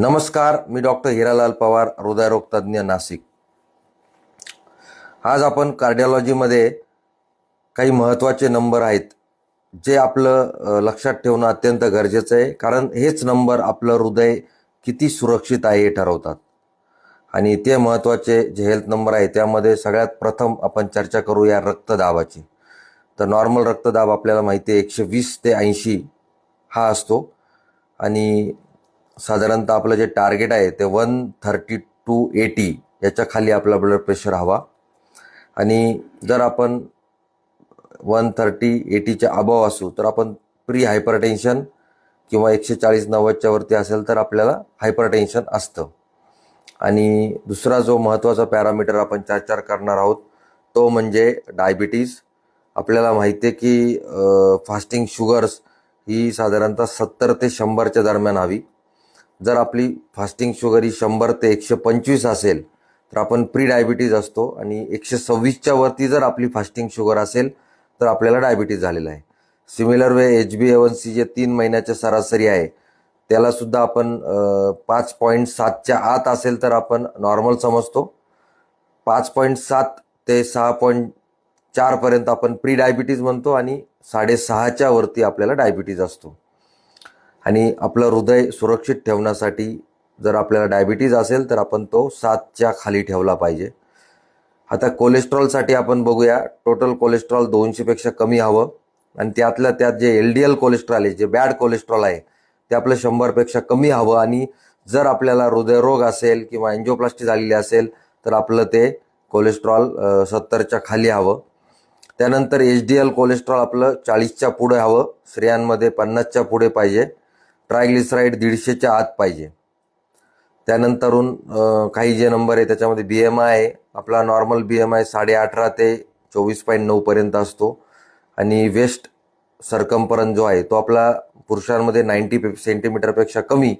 नमस्कार मी डॉक्टर हिरालाल पवार हृदयरोग तज्ज्ञ नाशिक. आज आपण कार्डिओलॉजीमध्ये काही महत्त्वाचे नंबर आहेत जे आपलं लक्षात ठेवणं अत्यंत गरजेचं आहे कारण हेच नंबर आपलं हृदय किती सुरक्षित आहे हे ठरवतात. आणि ते महत्त्वाचे जे हेल्थ नंबर आहे त्यामध्ये सगळ्यात प्रथम आपण चर्चा करूया रक्तदाबाची. तर नॉर्मल रक्तदाब आपल्याला माहिती आहे एकशे वीस ते ऐंशी हा असतो. आणि साधारणतः आपलं जे टार्गेट आहे ते वन थर्टी टू एटी याच्या खाली आपला ब्लड प्रेशर हवा. आणि जर आपण वन थर्टी एटीच्या अभाव असू तर आपण प्री हायपरटेन्शन किंवा एकशे चाळीस नव्वदच्या वरती असेल तर आपल्याला हायपरटेन्शन असतं. आणि दुसरा जो महत्त्वाचा पॅरामीटर आपण चर्चा करणार आहोत तो म्हणजे डायबिटीज आपल्याला माहिती आहे की फास्टिंग शुगर्स ही साधारणतः सत्तर ते शंभरच्या दरम्यान हवी. जर आपली फास्टिंग शुगर ही शंभर ते एकशे पंचवीस असेल तर आपण प्री डायबिटीज असतो आणि एकशे सव्वीसच्या वरती जर आपली फास्टिंग शुगर असेल तर आपल्याला डायबिटीज झालेला आहे. Similar way H B A one C जे तीन महिन्याच्या सरासरी आहे त्यालासुद्धा आपण पाच पॉईंट सातच्या आत असेल तर आपण नॉर्मल समजतो. पाच पॉईंट सात ते सहा पॉईंट चारपर्यंत आपण प्री डायबिटीज म्हणतो आणि साडेसहाच्या वरती आपल्याला डायबिटीज असतो. आणि आपलं हृदय सुरक्षित ठेवण्यासाठी जर आपल्याला डायबिटीज असेल तर आपण तो सातच्या खाली ठेवला पाहिजे. आता कोलेस्ट्रॉलसाठी आपण बघूया. टोटल कोलेस्ट्रॉल दोनशेपेक्षा कमी हवं. आणि त्यातल्या त्यात J L D L cholesterol आहे जे बॅड कोलेस्ट्रॉल आहे ते आपलं शंभरपेक्षा कमी हवं. आणि जर आपल्याला हृदयरोग असेल किंवा एन्जिओप्लास्टी झालेली असेल तर आपलं ते कोलेस्ट्रॉल सत्तरच्या खाली हवं. त्यानंतर एच डी एल कोलेस्ट्रॉल आपलं चाळीसच्या पुढे हवं. स्त्रियांमध्ये पन्नासच्या पुढे पाहिजे. ट्रायग्लिसराईड दीडशेच्या आत पाहिजे. त्यानंतरून काही जे नंबर आहे त्याच्यामध्ये बी एम आय आपला नॉर्मल बी एम आय साडे अठरा ते चोवीस पॉईंट नऊपर्यंत असतो. आणि वेस्ट सरकमपर्यंत जो आहे तो आपला पुरुषांमध्ये नाईन्टी सेंटीमीटरपेक्षा कमी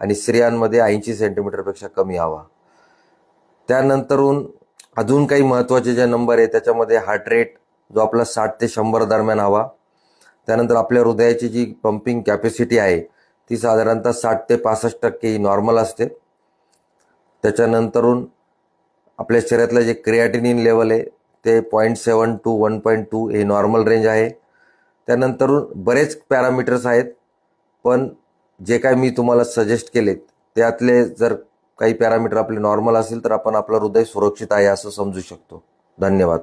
आणि स्त्रियांमध्ये ऐंशी सेंटीमीटरपेक्षा कमी हवा. त्यानंतरून अजून काही महत्त्वाचे जे नंबर आहे त्याच्यामध्ये हार्ट रेट जो आपला साठ ते शंभर दरम्यान हवा. त्यानंतर आपल्या हृदयाची जी पंपिंग कॅपॅसिटी आहे ती साधारणतः साठ ते पासष्ट टक्के ही नॉर्मल असते. त्याच्यानंतरून आपल्या शरीरातलं जे क्रिएटिनिन लेवल आहे ते point seven two one point two हे नॉर्मल रेंज आहे. त्यानंतरून बरेच पॅरामीटर्स आहेत पण जे काय मी तुम्हाला सजेस्ट केले त्यातले जर काही पॅरामीटर आपले नॉर्मल असेल तर आपण आपलं हृदय सुरक्षित आहे असं समजू शकतो. धन्यवाद.